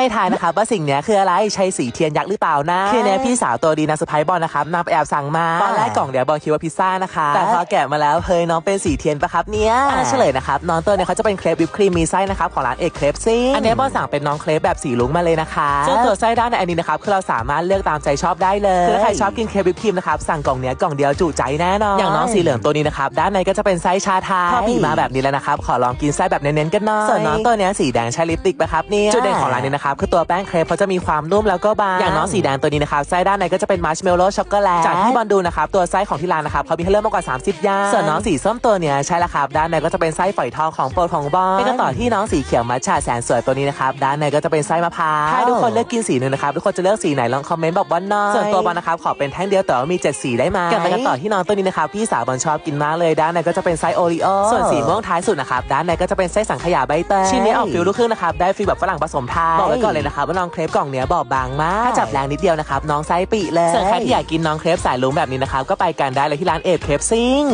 ให้ทายนะครับว่าสิ่งเนี้ยคืออะไรใช่สีเทียนยักษ์หรือเปล่านะคือเนี้ยพี่สาวตัวดีนะสไปบอลนะครับนำไปแอบสั่งมาตอนแรกกล่องเดียวบอลคิดว่าพิซซ่านะคะแต่พอแกะมาแล้วเฮ้ยน้องเป็นสีเทียนปะครับเนี่ยอะเฉลยนะครับน้องตัวเนี้ยเขาจะเป็นเครปวิปครีมมีไส้นะครับของร้านเอกเครปซิ่งอันเนี้ยบอลสั่งเป็นน้องเครปแบบสีลุ้งมาเลยนะคะซึ่งตัวไส้ด้านในอันนี้นะครับคือเราสามารถเลือกตามใจชอบได้เลยคือถ้าใครชอบกินเครปวิปครีมนะครับสั่งกล่องเนี้ยกล่องเดียวจุใจแน่นอนอย่างน้องสีเหลืองตัวนี้นะครับด้านในก็จะเป็นไส้ชาไทยพอบีมาแบบนี้แล้วนะครับขอลองกินไส้แบบเน้นๆกันหน่อยส่วนน้องตัวเนี้ยสีแดงใช้ลิปสติกปะครับเนี่ยจุดเด่นของร้านนี้นะครับคือตัวแป้งเครปเขาจะมีความนุ่มแล้วก็บางอย่างน้องสีแดงตัวนี้นะครับไส้ด้านในก็จะเป็นมัชเมลโล่ช็อกโกแลตจากที่บอลดูนะครับตัวไส้ของที่ร้านนะครับเขามีให้เลือกมากกว่า 30 อย่างส่วนน้องสีส้มตัวเนี้ยใช่แล้วครับด้านในก็จะเป็นไส้ฝอยทองของโปรดของบอลไปกันต่อที่น้องสีเขียวมัชชาแสนสวยตัวนี้นะครับด้านในก็จะเป็นไส้มะพร้าวถ้าทุกคนเลือกกินสีหนึ่งนะครับทุกคนจะเลือกสีไหนลองคอมเมนต์บอกบอลหน่อยส่วนตัวบอลนะครับขอเป็นแท่งเดียวแต่ว่ามีเจ็ดสีได้ไหมกันไปกันต่อที่น้องตัวนี้นะครับพี่สาวบอลชอบกินมากเลยด้านในก็จะเป็นไส้โอรีโอส่วนสีม่วงท้ายสุดนะครับด้านในก็จะเป็นไส้สังขยาใบเตยชิ้นนี้ออกฟิลลูกครึ่งนะครับได้ฟีลแบบฝรั่งผสมไทยบอกไว้ก่อนเลยนะครับว่าน้องเครปกล่องเนี้ยบอบบางมากถ้าจับแรงนิดเดียวนะครับน้องไส้ปีเลยส่วนใครที่อยากกินน้องเครปสายลุงแบบนี้นะครับก็ไปกันได้เลยที่ร้านเอฟเครปซิ่ง